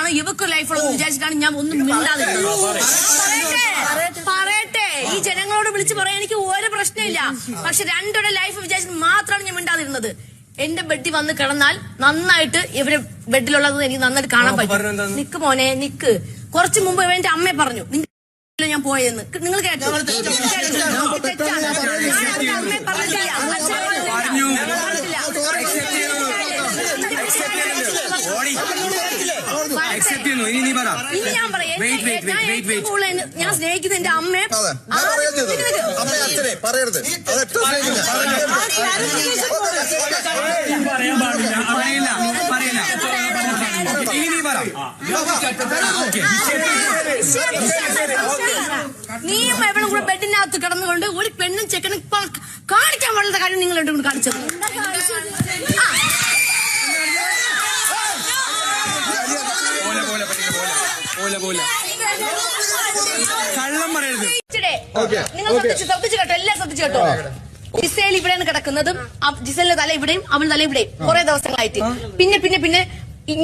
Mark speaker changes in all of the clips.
Speaker 1: ആണ് ഇവക്ക് ലൈഫ് ഉള്ളത് വിചാരിച്ചിട്ടാണ് ഞാൻ ഒന്നും മിണ്ടാതെ പറയട്ടെ. ഈ ജനങ്ങളോട് വിളിച്ച് പറയാൻ എനിക്ക് ഒരു പ്രശ്നമില്ല. പക്ഷെ രണ്ടുടെ ലൈഫ് വിചാരിച്ചിട്ട് മാത്രമാണ് ഞാൻ മിണ്ടാതിരുന്നത്. എന്റെ ബെഡിൽ വന്ന് കിടന്നാൽ നന്നായിട്ട് ഇവരെ ബെഡിലുള്ളത് എനിക്ക് നന്നായിട്ട് കാണാൻ പറ്റും. നിക്ക് മോനെ നിക്ക്. കുറച്ചു മുമ്പ് എന്റെ അമ്മയെ പറഞ്ഞു. നിന്റെ ഞാൻ പോയെന്ന്. നിങ്ങൾ കേട്ടോ തെറ്റാണ്. ഞാൻ അവരുടെ അമ്മയെ പറഞ്ഞില്ല.
Speaker 2: പറഞ്ഞു.
Speaker 1: വരട്ടെ.
Speaker 2: അക്സെപ്റ്റ് ചെയ്യുന്നു ഇനി നീ പറ
Speaker 1: ഇനി ഞാൻ പറയാം
Speaker 2: Wait, wait, wait,
Speaker 1: ഞാൻ
Speaker 2: wait,
Speaker 1: ഏറ്റവും കൂടുതൽ ഞാൻ സ്നേഹിക്കുന്ന എന്റെ അമ്മയെ
Speaker 3: അച്ഛനെ പറയരുത്.
Speaker 2: പറയില്ല ഇനി നീ പറ
Speaker 1: നീയും എവിടെ കൂടെ ബെഡിനകത്ത് കിടന്നുകൊണ്ട് ഒരു പെണ്ണും ചെക്കനും കാണിക്കാൻ വേണ്ട കാര്യം നിങ്ങൾ രണ്ടും കൂടി കാണിച്ചത്
Speaker 2: പോലെ പോലെ കള്ളം പറയരുത്.
Speaker 3: ഓക്കേ,
Speaker 1: നിങ്ങൾ
Speaker 3: ഓക്കേ.
Speaker 1: ശ്രദ്ധിച്ചു ശ്രദ്ധിച്ചു കേട്ടോ എല്ലാം ശ്രദ്ധിച്ചു കേട്ടോ. ജിസേൽ ഇവിടെയാണ് കിടക്കുന്നതും ജിസേലിന്റെ തല ഇവിടെയും അവൾ തല ഇവിടെയും. കുറെ ദിവസങ്ങളായിട്ട്. പിന്നെ പിന്നെ പിന്നെ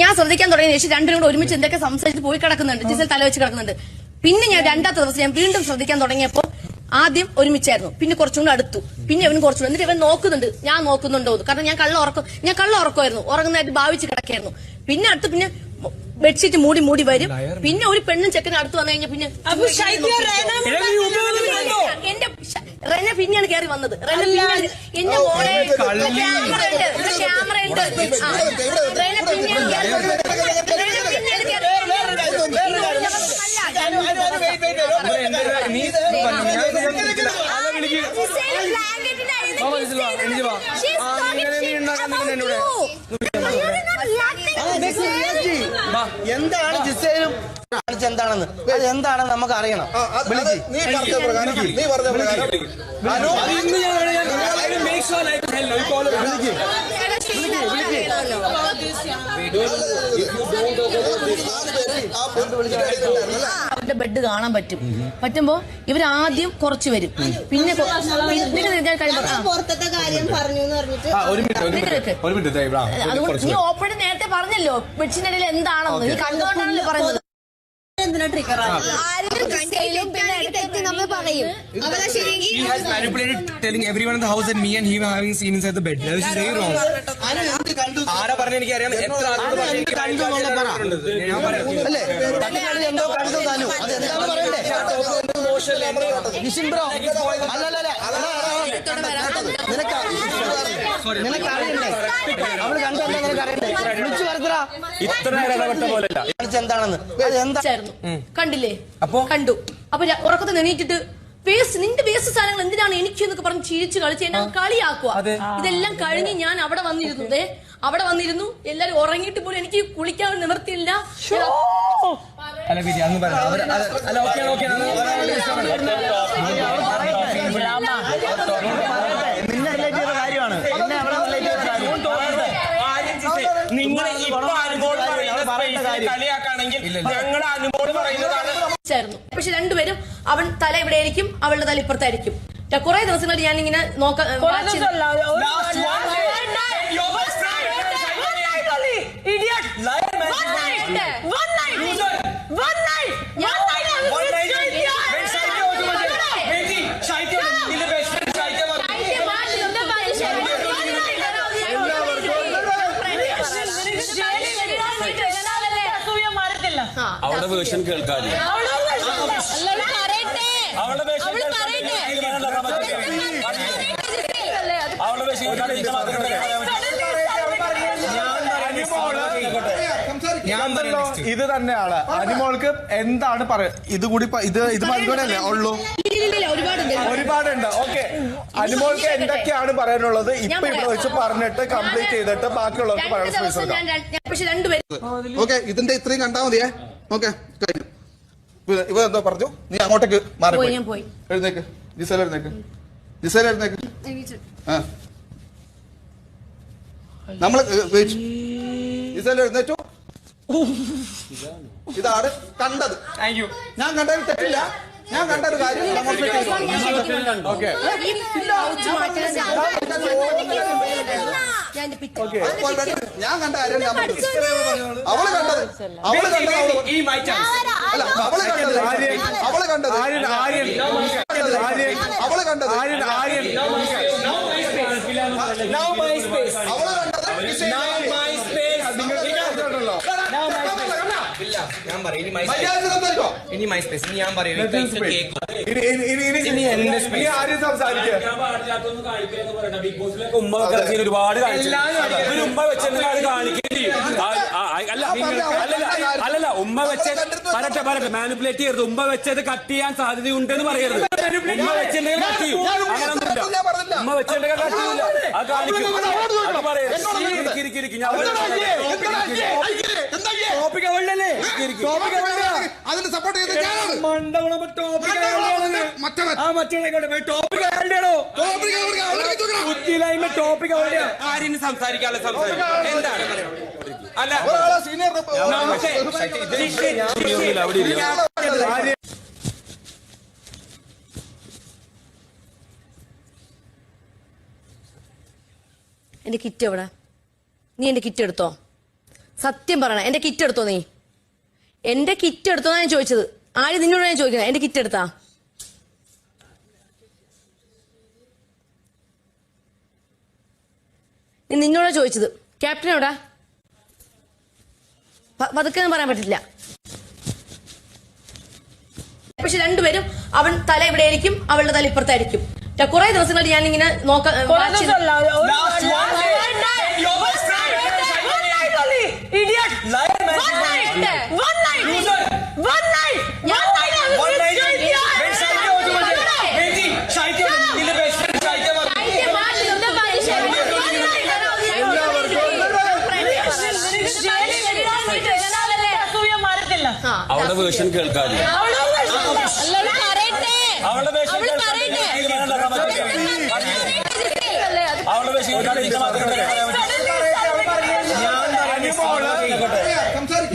Speaker 1: ഞാൻ ശ്രദ്ധിക്കാൻ തുടങ്ങിയ ശേഷം രണ്ടും കൂടെ ഒരുമിച്ച് എന്തൊക്കെ സംസാരിച്ച് പോയി കിടക്കുന്നുണ്ട്. ജിസേൽ തല വെച്ച് കിടക്കുന്നുണ്ട്. പിന്നെ ഞാൻ രണ്ടാമത്തെ ദിവസം ഞാൻ വീണ്ടും ശ്രദ്ധിക്കാൻ തുടങ്ങിയപ്പോ ആദ്യം ഒരുമിച്ചായിരുന്നു. പിന്നെ കുറച്ചും കൂടെ അടുത്തു. പിന്നെ അവൻ കുറച്ചുകൂടെ എന്നിട്ട് ഇവൻ നോക്കുന്നുണ്ട്. ഞാൻ നോക്കുന്നുണ്ടോ കാരണം ഞാൻ കള്ള ഉറക്കം ഞാൻ കള്ള ഉറക്കമായിരുന്നു. ഉറങ്ങുന്നതായിട്ട് ഭാവിച്ച് കിടക്കായിരുന്നു. പിന്നെ അടുത്ത് പിന്നെ ബെഡ്ഷീറ്റ് മൂടി മൂടി വരും പിന്നെ ഒരു പെണ്ണും ചെക്കനും അടുത്ത് വന്നു കഴിഞ്ഞാൽ പിന്നെ എന്റെ റെന പിന്നെയാണ് കയറി വന്നത് റെന പിന്നെയാണ് എന്റെ മോളെ ക്യാമറയുണ്ട്. റെന പിന്നെയാണ് കയറി വന്നത് റെന പിന്നെയാണ് കയറി
Speaker 2: വാ,
Speaker 1: ചെയ്തത്.
Speaker 2: എണീറ്റ് വാ.
Speaker 1: She's
Speaker 2: ആ,
Speaker 1: talking
Speaker 2: ഇങ്ങനെ നീ
Speaker 1: shit
Speaker 2: ഉണ്ടാക്കാൻ
Speaker 1: about
Speaker 2: നിൽക്കുന്ന എന്നോട്.
Speaker 1: you. You're not reacting.
Speaker 2: വാ.
Speaker 4: എന്താണ് ജിസയിലും കാണിച്ച എന്താണെന്ന്? അത് എന്താണെന്ന് നമുക്ക് അറിയണം
Speaker 3: നീ പറഞ്ഞ പ്രകാരം പറഞ്ഞ പ്രകാരം. അനു
Speaker 1: അവരുടെ ബെഡ് കാണാൻ പറ്റും. പറ്റുമ്പോ ഇവർ ആദ്യം കുറച്ച് വരും. പിന്നെ
Speaker 5: പുറത്തത്തെ കാര്യം പറഞ്ഞു എന്ന് പറഞ്ഞിട്ട്
Speaker 1: അതുകൊണ്ട് നീ ഓപ്പൺ നേരത്തെ പറഞ്ഞല്ലോ. ബെഡ്ഷിന്റെ ഇടയിൽ എന്താണെന്ന്. നീ കണ്ടുകൊണ്ടാണല്ലോ പറയുന്നത്.
Speaker 5: എന്തിനാ ട്രിഗർ തെറ്റി നമ്മൾ പറയും. അവരെ ശരിയെങ്കിൽ
Speaker 2: He has manipulated telling everyone in the house that me and him are having seen inside the bed. That is very wrong.
Speaker 4: Anu കണ്ടു?
Speaker 2: ആരാ പറഞ്ഞ എനിക്ക് അറിയാം എത്ര ആളുകൾ പറഞ്ഞു. ഞാൻ പറയാം.
Speaker 4: എന്തോ കണ്ടു താനു. നിഷിൻ ബ്രോ അല്ലല്ല നിനക്ക് നിനക്ക് അറിയണ്ടേ? അവൾ കണ്ടല്ല നിനക്ക് അറിയണ്ടേ? വിളിച്ചു വരുത്തടാ.
Speaker 2: ഇത്ര നേരം ഇടപെട്ട
Speaker 4: കാണിച്ച എന്താണെന്ന്? അത് എന്താ?
Speaker 1: ആയിരുന്നു കണ്ടില്ലേ?
Speaker 2: അപ്പോ?
Speaker 1: കണ്ടു. അപ്പൊ ഉറക്കത്തിൽ എണീറ്റിട്ട് വേസ്റ്റ് നിന്റെ വേസ്റ്റ് സാധനങ്ങൾ എന്തിനാണ് എനിക്ക് എന്നൊക്കെ പറഞ്ഞ് ചിരിച്ചു കളിച്ച് എന്നെ കളിയാക്കുക. ഇതെല്ലാം കഴിഞ്ഞ് ഞാൻ അവിടെ വന്നിരുന്നു. അവിടെ വന്നിരുന്നു. എല്ലാരും ഉറങ്ങിയിട്ട് പോലും എനിക്ക് കുളിക്കാൻ നിവർത്തിയില്ല
Speaker 2: അല്ല വിധി അങ്ങ് പറയാം അവർ അത് അല്ല ഓക്കെ ഓക്കെ
Speaker 4: നിന്നെ റിലേറ്റ് ചെയ്ത കാര്യമാണ് എന്നെ അവളെ റിലേറ്റ് ചെയ്ത കാര്യം
Speaker 6: നിങ്ങൾ ഇപ്പൊ അനുമോൾ പറയുന്ന സ്പേസിൽ കളിയാക്കാണെങ്കിൽ ഞങ്ങളുടെ അനുമോൾ പറയുന്നതാണ്
Speaker 1: ചേർന്നു പക്ഷെ രണ്ടുപേരും അവൻ തല ഇവിടെയായിരിക്കും അവളുടെ തല ഇപ്പുറത്തായിരിക്കും കുറെ ദിവസങ്ങളായിട്ട് ഞാൻ ഇങ്ങനെ നോക്കാം watch ചെയ്ത്-
Speaker 6: Last one day, your best friend, idiot, liar, man. Loser.
Speaker 1: ഞാൻ-
Speaker 6: One night. When Shaitya was over there. Wait, Shaitya, നിന്റെ best friend Shaitya was-
Speaker 1: ആ.
Speaker 6: അവളുടെ വേർഷൻ അവളുടെ അവളുടെ
Speaker 2: ഞാൻ
Speaker 7: ഇത് തന്നെയാണ്. അനിമോൾക്ക് എന്താണ് പറയ ഇത് കൂടി ഇത് ഇത് മതികൂടല്ലേ ഉള്ളൂ?
Speaker 1: ഒരുപാടുണ്ട്.
Speaker 7: ഓക്കെ. അനിമോൾക്ക് എന്തൊക്കെയാണ് പറയാനുള്ളത്? ഇപ്പൊ ഇവിടെ വെച്ച് പറഞ്ഞിട്ട് കംപ്ലീറ്റ് ചെയ്തിട്ട് ബാക്കിയുള്ളവർക്ക് പറയാൻ
Speaker 3: ഓക്കെ ഇതിന്റെ ഇത്രയും കണ്ടാ മതിയേ. ഓക്കെ കഴിഞ്ഞു ഇവ- ഇവ എന്തോ പറഞ്ഞു നീ അങ്ങോട്ടേക്ക് മാറി
Speaker 1: പോയി, ഞാൻ പോയി.
Speaker 3: എഴുന്നേക്ക് ജിസേൽ എഴുന്നേക്ക് ജിസേൽ എഴുന്നേക്ക് ആ നമ്മൾ വെയിറ്റ് ജിസേൽ എഴുന്നേറ്റു ഇതാണ് കണ്ടത്. ഞാൻ കണ്ടതിൽ തെറ്റില്ല ഞാൻ കണ്ടൊരു കാര്യം.
Speaker 7: ഓക്കെ
Speaker 1: ഞാൻ
Speaker 3: കണ്ട കാര്യം ഞാൻ പറഞ്ഞത് അവൾ കണ്ടത് അവൾ കണ്ടത് അല്ല അവൾ കണ്ടത് അവൾ കണ്ടത്
Speaker 7: ആര്യൻ ആര്യൻ ആര്യൻ
Speaker 3: അവൾ കണ്ടത് അവൾ കണ്ടത്
Speaker 6: ഇല്ല ഞാൻ പറയും. ഇനി മൈ സ്പേസ്
Speaker 3: മര്യാദ സംസാരിക്കോ
Speaker 6: ഇനി മൈ സ്പേസ് ഇനി ഞാൻ പറയും.
Speaker 7: ഇനി ഇനി ഇനി ഇനി
Speaker 6: ഇനി എന്റെ space.
Speaker 7: ഇനി ആര്യൻ സംസാരിക്കുക
Speaker 8: ഉമ്മ ഒരുപാട് കാണിച്ചു. ഉമ്മ അത് ആ, ആ, അല്ല അല്ലല്ല അല്ലല്ല ഉമ്മ വെച്ചത് പറട്ടെ പറട്ടെ മാനിപ്പുലേറ്റ് ചെയ്യരുത്. ഉമ്മ വെച്ചത് കട്ട് ചെയ്യാൻ സാധ്യതയുണ്ടെന്ന് പറയരുത്. ഉമ്മ വെച്ചിട്ടുണ്ടെങ്കിൽ കട്ട് ചെയ്യും. അങ്ങനൊന്നുമില്ല. ഉമ്മ വെച്ചിട്ടുണ്ടെങ്കിൽ കട്ട് ചെയ്യില്ല അത് കാണിക്കും. അത് പറയരുത്. ഇരിക്ക്, ഇരിക്ക്, ഇരിക്ക്. ഞാൻ
Speaker 6: ടോപ്പിക് അവളുടെ
Speaker 3: അതിന് സപ്പോർട്ട് ചെയ്ത് ഞാനാണ്.
Speaker 6: മണ്ടവള ടോപ്പിക്
Speaker 3: മറ്റവൻ.
Speaker 6: ആ മറ്റേ ടോപ്പിക് അവളുടെയാണോ
Speaker 3: ടോപ്പിക്
Speaker 6: ബുദ്ധിയില്ലായ്മ ടോപ്പിക് അവളുടെ
Speaker 8: ആരും സംസാരിക്കാതെ സംസാരിക്കും എന്താണ്? അല്ല.
Speaker 3: സീനിയർ
Speaker 8: അവിടെ ഇരിക്കാം.
Speaker 1: എന്റെ കിറ്റ് എവിടെ? നീ എന്റെ കിറ്റ് എടുത്തോ? സത്യം പറയണ. എന്റെ കിറ്റ് എടുത്തോ നീ? എന്റെ കിറ്റ് എടുത്തോ ഞാൻ ചോദിച്ചത്. ആര് നിന്നോട് ഞാൻ ചോദിക്കുന്നത്? എന്റെ കിറ്റ് എടുത്താ? നീ നിന്നോടാ ചോദിച്ചത്. പ- പതുക്കെ പറയാൻ പറ്റില്ല. പക്ഷെ രണ്ടുപേരും അവൻ തല ഇവിടെ ആയിരിക്കും അവളുടെ തല ഇപ്പുറത്തായിരിക്കും. കുറെ ദിവസങ്ങൾ ഞാൻ ഇങ്ങനെ നോക്കാൻ
Speaker 6: Idiot. Liar man.
Speaker 1: One night.
Speaker 6: one Loser.
Speaker 1: One night. One night.
Speaker 6: One night.
Speaker 8: അവളുടെ വേർഷൻ കേൾക്കാതെ അവളുടെ വേർഷൻ അവളുടെ വേർഷൻ കേൾക്കാതെ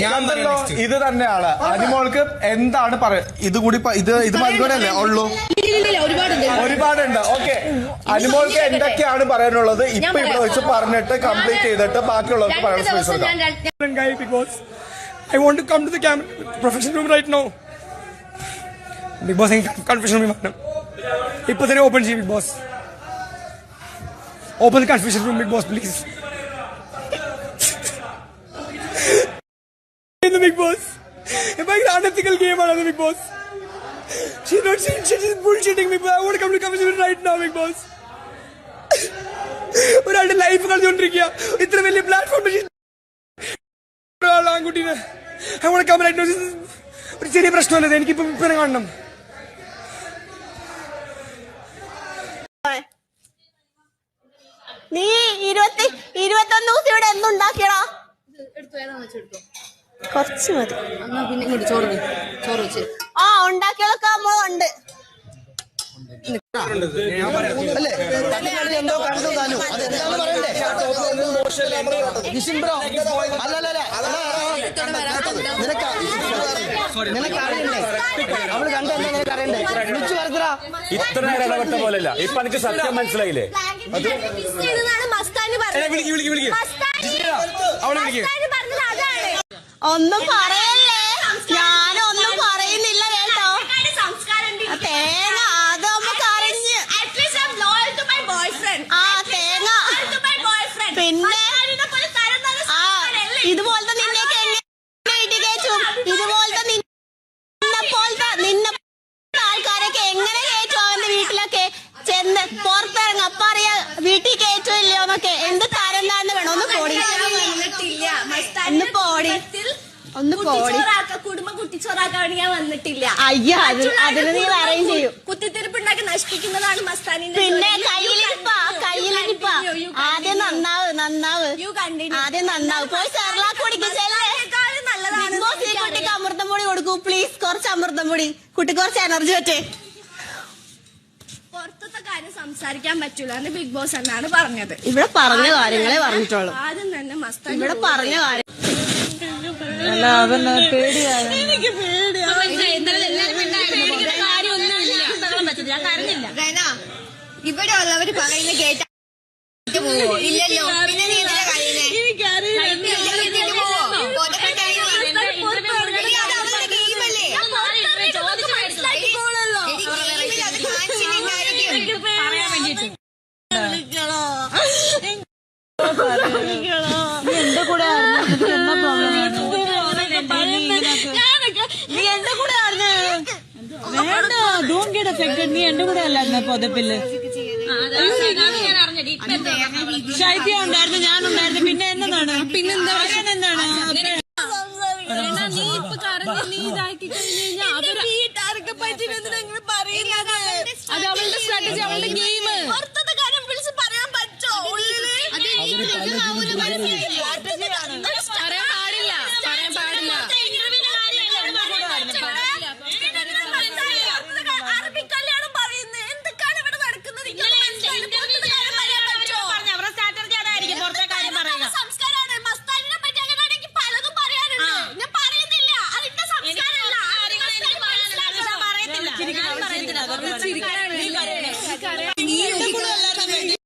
Speaker 7: ഞാൻ ഇത് തന്നെയാണ്. അനിമോൾക്ക് എന്താണ് പറയുക ഇത് കൂടി പ- ഇത് ഇത് മതികൂടല്ലേ ഉള്ളൂ.
Speaker 1: ഇല്ലില്ലില്ല, ഒരുപാടുണ്ട്.
Speaker 7: ഒരുപാടുണ്ട്. ഓക്കെ. അനിമോൾക്ക് എന്തൊക്കെയാണ് പറയാനുള്ളത്? ഇപ്പൊ ഇവിടെ വെച്ച് പറഞ്ഞിട്ട് കംപ്ലീറ്റ് ചെയ്തിട്ട് ബാക്കിയുള്ളവർക്ക്
Speaker 1: രണ്ട്
Speaker 7: പറയാൻ
Speaker 1: ദിവസം
Speaker 7: വോണ്ട്
Speaker 1: ഞാൻ രണ്ട്-
Speaker 6: guy because I want to come to the camera professional room right now. Big boss confession room വേണം ഇപ്പൊ തന്നെ ഓപ്പൺ ചെയ്യും big boss open confusion room big boss please big boss. ഭയങ്കര അൺഎത്തിക്കൽ ഗെയിമാണ് big boss. She's not she, she's bullshitting me, but I want to come to confession right now, Big Boss. ഒരാളുടെ life കളിച്ചുകൊണ്ടിരിക്കുക ഇത്ര വലിയ പ്ലാറ്റ്ഫോമിൽ ആൺകുട്ടീനെ. അവിടെ കമലായിട്ട് ഒരു ചെറിയ പ്രശ്നമല്ലത് എനിക്കിപ്പോ ഇപ്പൊ കാണണം.
Speaker 5: നീ ഇരുപത്തി ഇരുപത്തൊന്ന് ദിവസം ഇവിടെ എന്തുണ്ടാക്കിയടാ?
Speaker 1: എടുത്തോ.
Speaker 5: കുറച്ച് മതി.
Speaker 1: എന്നാ പിന്നെ ഇങ്ങോട്ട് ചോറ് വെയ്. ചോറ് വെച്ച്.
Speaker 5: ആ ഉണ്ടാക്കിയതൊക്കെ നമ്മളുണ്ട്
Speaker 4: അല്ലേ? തട്ടിക്കളി എന്തോ കണ്ടു താനു. പറയണ്ടേ? ബ്രോ അല്ല അല്ല അല്ല നിനക്ക് നിനക്ക് അറിയണ്ടേ? അവൾ കണ്ടെന്താ നിനക്ക് അറിയണ്ടേ? വിളിച്ചു പറഞ്ഞാ
Speaker 8: ഇത്ര നേരം ഇടപെട്ട പോലെയല്ല. ഇപ്പൊ എനിക്ക് സത്യം മനസ്സിലായില്ലേ?
Speaker 5: മസ്താനി
Speaker 6: വിളിക്കും വിളിക്ക്. അവളെ വിളിക്ക്.
Speaker 5: ഒന്നും പറയല്ലേ? ഞാനൊന്നും പറയുന്നില്ല കേട്ടോ. തേങ്ങ അത് നമുക്ക് അറിഞ്ഞ് ആ തേങ്ങ. പിന്നെ? ആ ഇതുപോലത്തെ നിന്നെയൊക്കെ എങ്ങനെ ഇടി കയറ്റും ഇതുപോലത്തെ നിന്നെ പോലത്തെ നിന്നെ ആൾക്കാരൊക്കെ എങ്ങനെ കയറ്റും അവന്റെ വീട്ടിലൊക്കെ ചെന്ന് പുറത്തിറങ്ങ? അപ്പ അറിയാ വീട്ടിൽ കയറ്റും ഇല്ലയോ എന്നൊക്കെ എന്ത് തരം താന്ന് വേണം? ഒന്ന് പോടി. ഒന്ന് പോടി. ഒന്ന് കുടുംബ
Speaker 9: കുടുംബം കുട്ടിച്ചോറാക്കാൻ ഞാൻ വന്നിട്ടില്ല.
Speaker 5: അയ്യ അത് അതിന് നീ ചെയ്യും.
Speaker 9: നശിപ്പിക്കുന്നതാണ് മസ്താനിന്റെ
Speaker 5: പിന്നെ. കയ്യിലിരിപ്പ കയ്യിലിരിപ്പ. ആദ്യം. നന്നാവ് നന്നാവ്. ആദ്യം നന്നാവ്. പോയി സെർലാക്ക്
Speaker 9: നല്ലതാണ്
Speaker 5: കുട്ടിക്ക് അമൃതം പൊടി കൊടുക്കൂ പ്ലീസ്. കുറച്ച് അമൃതം പൊടി. കുട്ടി കുറച്ച് എനർജി പറ്റേ.
Speaker 9: പുറത്തത്തെ കാര്യം സംസാരിക്കാൻ പറ്റൂല. എന്ന് ബിഗ് ബോസ് എന്നാണ് പറഞ്ഞത്.
Speaker 5: ഇവിടെ പറഞ്ഞ കാര്യങ്ങളെ പറഞ്ഞിട്ടുള്ളൂ.
Speaker 9: ആദ്യം തന്നെ
Speaker 5: ഇവിടെ പറഞ്ഞ കാര്യം
Speaker 9: എനിക്ക് പേടിയാണ്
Speaker 5: ഇവിടെ ഉള്ളവര് പറയുന്ന കേട്ടോ പോവോ? ഇല്ലല്ലോ. പിന്നെ നീ ഡിഗ്രിയുടെ എഫക്ട് നീ എന്റെ കൂടെ അല്ലായിരുന്നു പുതപ്പിൽ? ശൈത്യം ഉണ്ടായിരുന്നു ഞാനുണ്ടായിരുന്നു പിന്നെ എന്നതാണ്? പിന്നെ എന്താണ്?
Speaker 9: അത് അവളുടെ സ്ട്രാറ്റജി അവളുടെ ഗെയിം